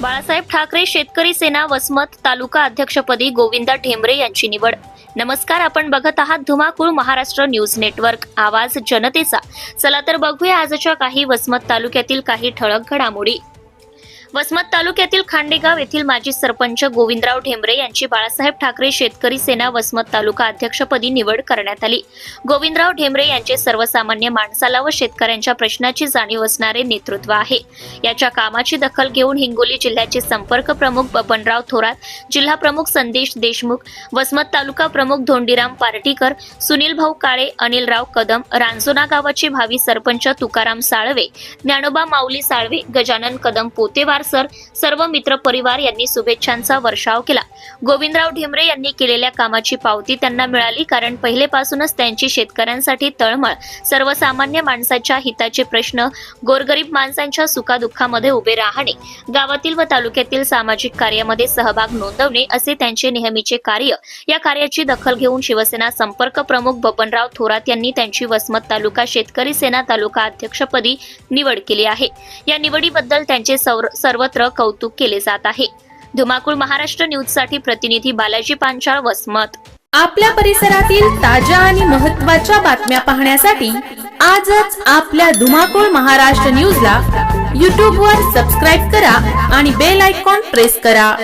बाळासाहेब ठाकरे शेतकरी सेना वसमत तालुका अध्यक्षपदी गोविंदा ढेंबरे यांची निवड. नमस्कार आपण बघत आहात धुमाकूळ महाराष्ट्र न्यूज नेटवर्क. आवाज जनतेचा. चला तर बघूया आजच्या काही वसमत तालुक्यातील काही ठळक घडामोडी. वसमत तालुक्यातील खांडेगाव येथील माजी सरपंच गोविंदराव ढेंबरे यांची बाळासाहेब ठाकरे शेतकरी सेना वसमत तालुका अध्यक्षपदी निवड करण्यात आली. गोविंदराव ढेंबरे यांचे सर्वसामान्य माणसाला व शेतकऱ्यांच्या प्रश्नाची जाणीव असणारे नेतृत्व आहे. याच्या कामाची दखल घेऊन हिंगोली जिल्ह्याचे संपर्क प्रमुख बबनराव थोरात जिल्हा प्रमुख संदेश देशमुख वसमत तालुका प्रमुख धोंडीराम पार्टीकर सुनील भाऊ काळे अनिलराव कदम रांजोना गावाचे भावी सरपंच तुकाराम साळवे ज्ञानोबा माऊली साळवे गजानन कदम पोतेवार आमदार सर. सर्व मित्र परिवार यांनी शुभेच्छांचा वर्षाव केला. गोविंदराव ढेमरे यांनी केलेल्या कामाची पावती त्यांना मिळाली कारण पहिलेपासूनच त्यांची शेतकऱ्यांसाठी तळमळ सर्वसामान्य माणसाच्या हिताचे प्रश्न गोरगरीब माणसांच्या सुखादुःखामध्ये उभे राहणे गावातील व तालुक्यातील सामाजिक कार्यामध्ये सहभाग नोंदवणे असे त्यांचे नेहमीचे कार्य. या कार्याची दखल घेऊन शिवसेना संपर्क प्रमुख बबनराव थोरात यांनी त्यांची वसमत तालुका शेतकरी सेना तालुका अध्यक्षपदी निवड केली आहे. या निवडीबद्दल त्यांचे सौर- सर्वत्र कौतुक केले जात आहे. धुमाकूळ महाराष्ट्र न्यूजसाठी प्रतिनिधी बालाजी पांचाळ वसमत. आपल्या परिसरातील ताज्या आणि महत्त्वाच्या बातम्या पाहण्यासाठी आजच आपल्या धुमाकूळ महाराष्ट्र न्यूजला यूट्यूबवर सबस्क्राईब करा आणि बेल आयकॉन प्रेस करा.